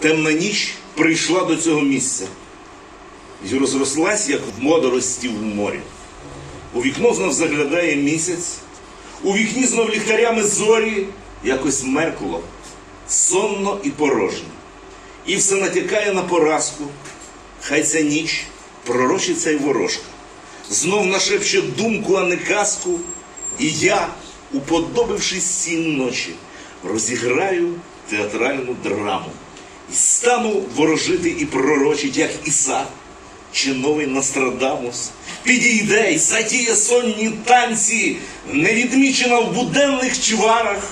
темна ніч прийшла до цього місця і розрослась, як в модорості в морі. У вікно знов заглядає місяць, у вікні знов ліхтарями зорі якось меркло, сонно і порожньо. І все натякає на поразку. Хай ця ніч пророчиться й ворожка. Знов нашепче думку, а не казку, і я, уподобившись цій ночі, розіграю театральну драму стану ворожити і пророчить, як Іса, чи новий Нострадамус. Підійде й затіє сонні танці, невідмічена в буденних чварах,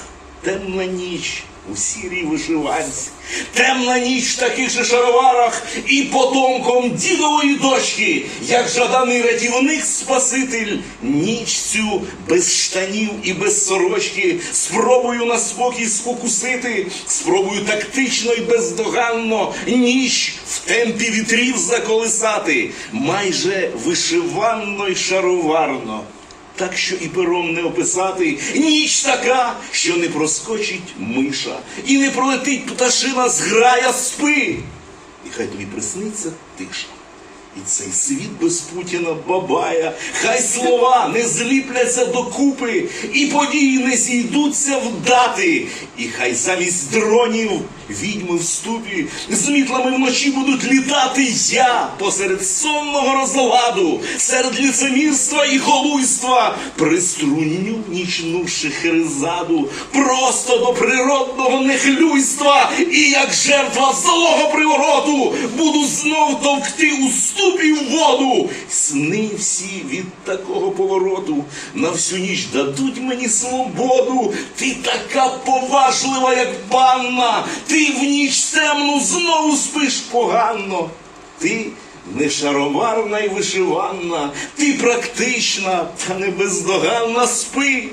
темна ніч у сірій вишиванці, темна ніч в таких же шароварах і потомком дідової дочки, як жаданий рятівник Спаситель, ніч цю без штанів і без сорочки, спробую на спокій спокусити, спробую тактично і бездоганно ніч в темпі вітрів заколисати, майже вишиванно й шароварно так що і пером не описати. Ніч така, що не проскочить миша, і не пролетить пташина зграя спи. І хай тобі присниться тиша. І цей світ без Путіна бабая, хай слова не зліпляться докупи, і події не зійдуться в дати, і хай замість дронів відьми в ступі з мітлами вночі будуть літати я посеред сонного розладу, серед ліцемірства і голуйства, приструню нічну шехерезаду, просто до природного нехлюйства, і як жертва злого привороту буду знов товкти у ступі в воду. Сни всі від такого повороту на всю ніч дадуть мені свободу. Ти така поважлива, як панна, ти в ніч темну знову спиш погано. Ти не шароварна і вишиванна, ти практична та не бездоганна спи.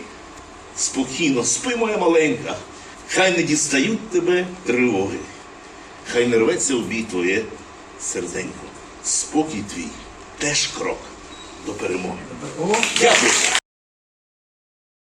Спокійно, спи, моя маленька, хай не дістають тебе тривоги, хай не рветься в бій твоє серденько. Спокій твій теж крок до перемоги. Дякую.